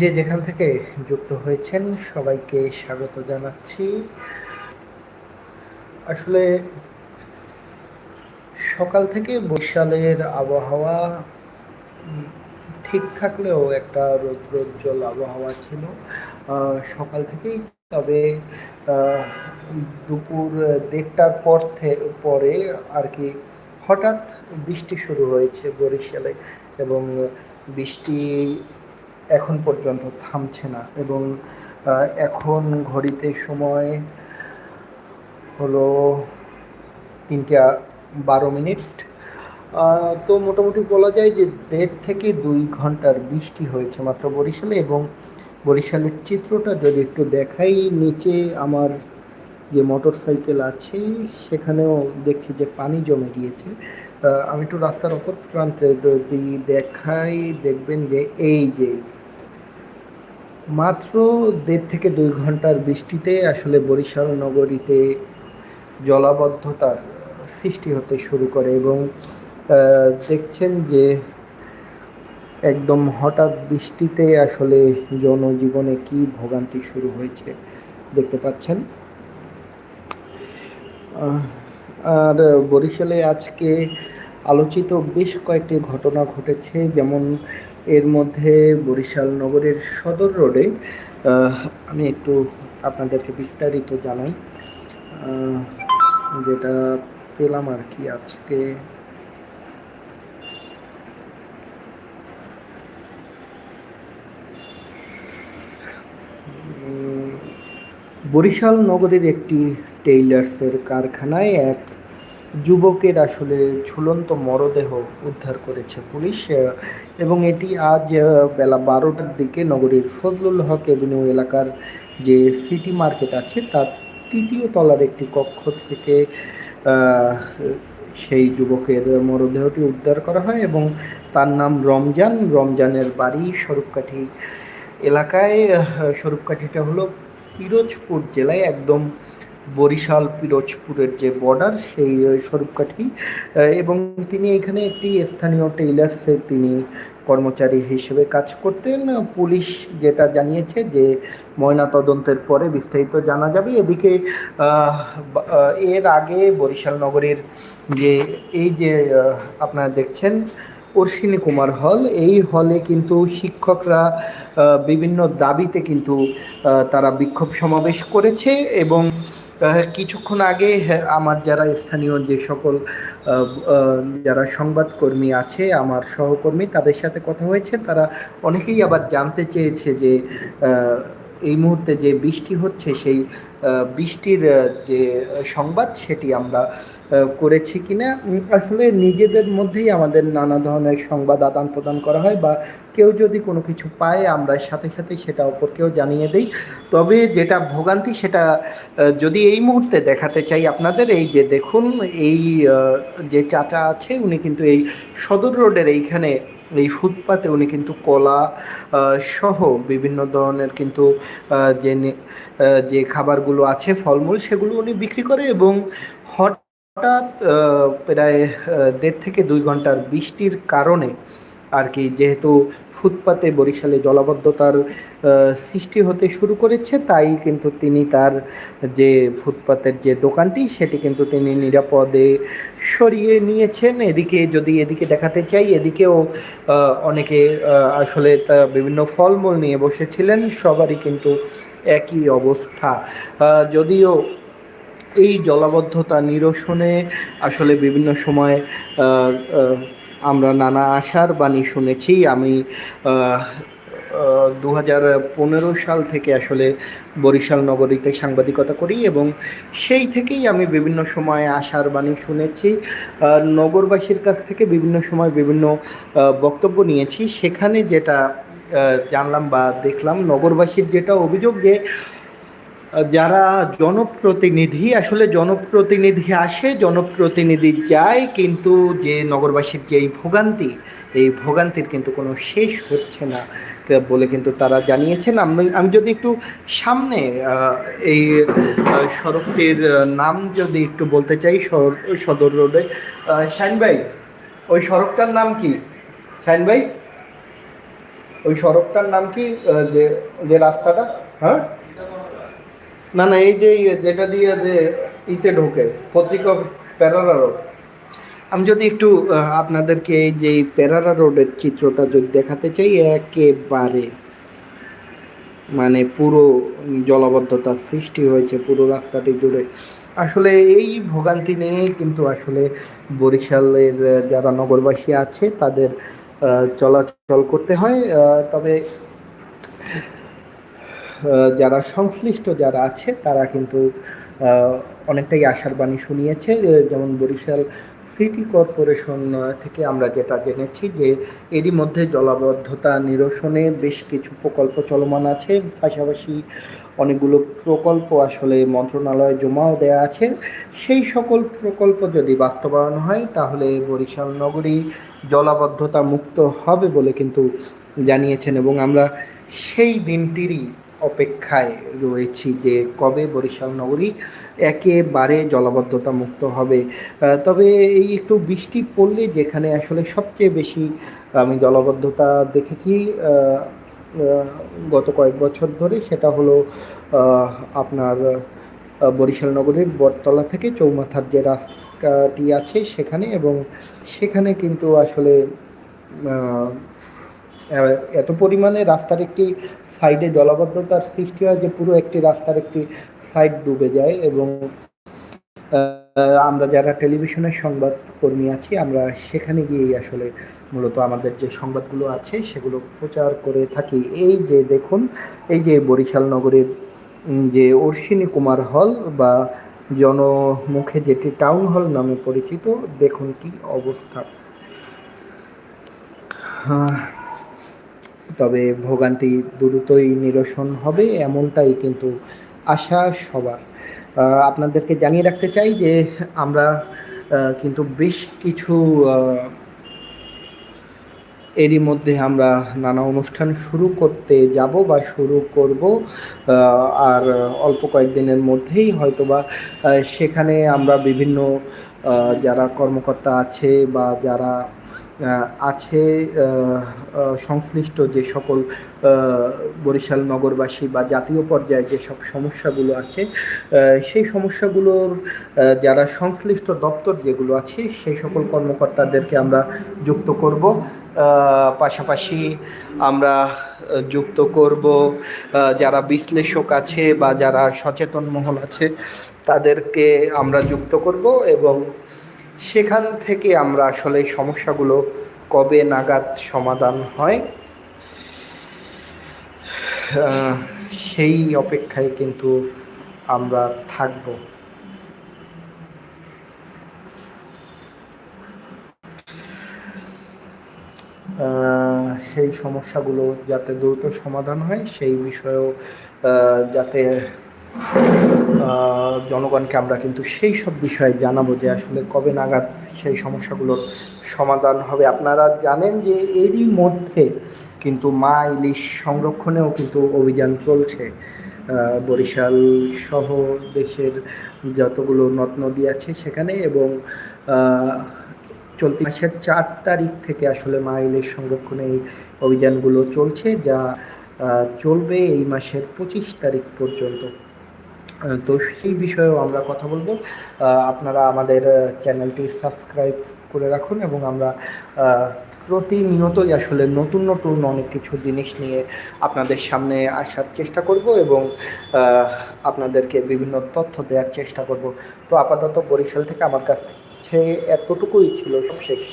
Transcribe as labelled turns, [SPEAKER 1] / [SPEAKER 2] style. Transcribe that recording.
[SPEAKER 1] যে যেখান থেকে যুক্ত হয়েছেন, সবাইকে স্বাগত জানাচ্ছি। আসলে সকাল থেকে বৈশালের আবহাওয়া ঠিক থাকলেও একটা রৌদ্রোজ্জ্বল আবহাওয়া ছিল। সকাল থেকেই, তবে দুপুর দেড়টার পর পরে আর কি হঠাৎ বৃষ্টি শুরু হয়েছে বরিশালে এবং বৃষ্টি এখন পর্যন্ত থামছে না এবং এখন ঘড়িতে সময় হলো তিনটা বারো মিনিট। তো মোটামুটি বলা যায় যে দেড় থেকে দুই ঘণ্টার বৃষ্টি হয়েছে মাত্র বরিশালে এবং বরিশালের চিত্রটা যদি একটু দেখাই, নিচে আমার যে মোটর সাইকেল আছে, সেখানেও দেখছি যে পানি জমে গিয়েছে। আমি একটু রাস্তার অপর প্রান্তে যদি দেখাই, দেখবেন যে এই যে মাত্র দেড় থেকে দুই ঘণ্টার বৃষ্টিতে আসলে বরিশাল নগরীতে জলাবদ্ধতার সৃষ্টি হতে শুরু করে এবং দেখছেন যে একদম হঠাৎ বৃষ্টিতে আসলে জনজীবনে কি ভোগান্তি শুরু হয়েছে দেখতে পাচ্ছেন। আর বরিশালে আজকে আলোচিত বেশ কয়েকটি ঘটনা ঘটেছে। যেমন এর মধ্যে বরিশাল নগরের সদর রোডে আমি একটু আপনাদেরকে বিস্তারিত জানাই। যেটা পেলাম আর কি আজকে। বরিশাল নগরের একটি টেইলার্সের কারখানায় এক যুবকের আসলে ঝুলন্ত মরদেহ উদ্ধার করেছে পুলিশ এবং এটি আজ বেলা বারোটার দিকে নগরীর ফজলুল হক এভিনিউ এলাকার যে সিটি মার্কেট আছে, তার তৃতীয় তলার একটি কক্ষ থেকে সেই যুবকের মরদেহটি উদ্ধার করা হয় এবং তার নাম রমজান। রমজানের বাড়ি স্বরূপকাঠি এলাকায় স্বরূপকাঠিটা হলো পিরোজপুর জেলায়, একদম বরিশাল, পিরোজপুরের যে বর্ডার সেই স্বরূপকাঠি এবং তিনি এখানে একটি স্থানীয় টেইলার্সে তিনি কর্মচারী হিসেবে কাজ করতেন। পুলিশ যেটা জানিয়েছে যে ময়না তদন্তের পরে বিস্তারিত জানা যাবে। এদিকে এর আগে বরিশাল নগরের যে, এই যে আপনারা দেখছেন অশ্বিনী কুমার হল, এই হলে কিন্তু শিক্ষকরা বিভিন্ন দাবিতে কিন্তু তারা বিক্ষোভ সমাবেশ করেছে এবং কিছুক্ষণ আগে হ্যাঁ, আমার যারা স্থানীয় যে সকল যারা সংবাদকর্মী আছে আমার সহকর্মী তাদের সাথে কথা হয়েছে। তারা অনেকেই আবার জানতে চেয়েছে যে এই মুহূর্তে যে বৃষ্টি হচ্ছে সেই বৃষ্টির যে সংবাদ সেটি আমরা করেছি কিনা আসলে নিজেদের মধ্যেই আমাদের নানা ধরনের সংবাদ আদান প্রদান করা হয় বা কেউ যদি কোনো কিছু পায়, আমরা সাথে সাথে সেটা অপরকেও জানিয়ে দেই। তবে যেটা ভোগান্তি, সেটা যদি এই মুহূর্তে দেখাতে চাই আপনাদের, এই যে দেখুন, এই যে চাচা আছে, উনি কিন্তু এই সদর রোডের এইখানে, এই ফুটপাতে উনি কিন্তু কলা সহ বিভিন্ন ধরনের কিন্তু যে যে খাবারগুলো আছে, ফলমূল সেগুলো উনি বিক্রি করে এবং হঠাৎ প্রায় দেড় থেকে দুই ঘণ্টার বৃষ্টির কারণে আর কি, যেহেতু ফুটপাতে বরিশালে জলাবদ্ধতার সৃষ্টি হতে শুরু করেছে, তাই কিন্তু তিনি তার যে ফুটপাতের যে দোকানটি, সেটি কিন্তু তিনি নিরাপদে সরিয়ে নিয়েছেন। এদিকে যদি এদিকে দেখাতে চাই, এদিকেও অনেকে আসলে তা বিভিন্ন ফলমূল নিয়ে বসেছিলেন, সবারই কিন্তু একই অবস্থা। যদিও এই জলাবদ্ধতা নিরসনে আসলে বিভিন্ন সময় আমরা নানা আশার বাণী শুনেছি। আমি দু পনেরো সাল থেকে আসলে বরিশাল নগরীতে সাংবাদিকতা করি এবং সেই থেকেই আমি বিভিন্ন সময় আশার বাণী শুনেছি। নগরবাসীর কাছ থেকে বিভিন্ন সময় বিভিন্ন বক্তব্য নিয়েছি। সেখানে যেটা জানলাম বা দেখলাম, নগরবাসীর যেটা অভিযোগ যে যারা জনপ্রতিনিধি, আসলে জনপ্রতিনিধি আসে, জনপ্রতিনিধি যায়, কিন্তু যে নগরবাসীর যে এই ভোগান্তি, এই ভোগান্তির কিন্তু কোনো শেষ হচ্ছে না বলে কিন্তু তারা জানিয়েছেন। আমি আমি যদি একটু সামনে এই সড়কটির নাম যদি একটু বলতে চাই সদর রোডে শাইন ভাই, ওই সড়কটার নাম কি? শাইন ভাই, ওই সড়কটার নাম কি যে রাস্তাটা? হ্যাঁ? না না এই যে ইয়ে, যেটা দিয়ে যে ইতে ঢোকে পত্রিকা প্যারারা রোড আমি যদি একটু আপনাদেরকে এই যে প্যারারা রোডের চিত্রটা যদি দেখাতে চাই একেবারে মানে পুরো জলাবদ্ধতার সৃষ্টি হয়েছে পুরো রাস্তাটি জুড়ে। আসলে এই ভোগান্তি নিয়েই কিন্তু আসলে বরিশালের যারা নগরবাসী আছে তাদের চলাচল করতে হয় তবে যারা সংশ্লিষ্ট যারা আছে, তারা কিন্তু অনেকটাই আশার বাণী শুনিয়েছে। যেমন বরিশাল সিটি কর্পোরেশন থেকে আমরা যেটা জেনেছি যে, এরই মধ্যে জলাবদ্ধতা নিরসনে বেশ কিছু প্রকল্প চলমান আছে। পাশাপাশি অনেকগুলো প্রকল্প আসলে মন্ত্রণালয়ে জমাও দেওয়া আছে। সেই সকল প্রকল্প যদি বাস্তবায়ন হয়, তাহলে বরিশাল নগরী জলাবদ্ধতা মুক্ত হবে বলে কিন্তু জানিয়েছেন এবং আমরা সেই দিনটিরই অপেক্ষায় রয়েছি যে কবে বরিশাল নগরী একেবারে জলাবদ্ধতা মুক্ত হবে তবে এই একটু বৃষ্টি পড়লে যেখানে আসলে সবচেয়ে বেশি আমি জলাবদ্ধতা দেখেছি গত কয়েক বছর ধরে সেটা হলো আপনার বরিশাল নগরীর বটতলা থেকে চৌমাথার যে রাস্তাটি আছে সেখানে এবং সেখানে কিন্তু আসলে এত পরিমাণে রাস্তার একটি সাইডে জলাবদ্ধতার সৃষ্টি হয় যে পুরো একটি রাস্তার একটি সাইড ডুবে যায় এবং আমরা যারা টেলিভিশনের সংবাদ কর্মী আছি আমরা সেখানে গিয়েই আসলে মূলত আমাদের যে সংবাদগুলো আছে সেগুলো প্রচার করে থাকি। এই যে দেখুন এই যে বরিশাল নগরের যে অশ্বিনী কুমার হল বা জনমুখে যেটি টাউন হল নামে পরিচিত দেখুন কি অবস্থা। আহ, তবে ভোগান্তি দ্রুতই নিরসন হবে, এমনটাই কিন্তু আশা সবার। আপনাদেরকে জানিয়ে রাখতে চাই যে আমরা কিন্তু বেশ কিছু এরই মধ্যে আমরা নানা অনুষ্ঠান শুরু করতে যাব বা শুরু করব আর অল্প কয়েকদিনের মধ্যেই হয়তোবা সেখানে আমরা বিভিন্ন যারা কর্মকর্তা আছে বা যারা আছে সংশ্লিষ্ট যে সকল বরিশাল নগরবাসী বা জাতীয় পর্যায়ে যেসব সমস্যাগুলো আছে সেই সমস্যাগুলোর যারা সংশ্লিষ্ট দপ্তর যেগুলো আছে, সেই সকল কর্মকর্তাদেরকে আমরা যুক্ত করব। পাশাপাশি আমরা যুক্ত করব যারা বিশ্লেষক আছে বা যারা সচেতন মহল আছে, তাদেরকে আমরা যুক্ত করব এবং সেখান থেকে আমরা আসলে সমস্যাগুলো কবে নাগাদ সমাধান হয়? সেই অপেক্ষায় কিন্তু আমরা থাকব। সেই সমস্যাগুলো যাতে দ্রুত সমাধান হয়, সেই বিষয়েও যাতে জনগণকে আমরা কিন্তু সেই সব বিষয়ে জানাব যে আসলে কবে নাগাদ সেই সমস্যাগুলোর সমাধান হবে। আপনারা জানেন যে এরই মধ্যে কিন্তু মা ইলিশ সংরক্ষণেও কিন্তু অভিযান চলছে। বরিশাল সহ দেশের যতগুলো নদ নদী আছে সেখানে এবং চলতি মাসের চার তারিখ থেকে আসলে মা ইলিশ সংরক্ষণে এই অভিযানগুলো চলছে যা চলবে এই মাসের পঁচিশ তারিখ পর্যন্ত। তো সেই বিষয়েও আমরা কথা বলব। আপনারা আমাদের চ্যানেলটি সাবস্ক্রাইব করে রাখুন এবং আমরা প্রতিনিয়তই আসলে নতুন নতুন অনেক কিছু জিনিস নিয়ে আপনাদের সামনে আসার চেষ্টা করব এবং আপনাদেরকে বিভিন্ন তথ্য দেওয়ার চেষ্টা করব। তো আপাতত বরিশাল থেকে আমার কাছ থেকে এতটুকুই ছিল শেষ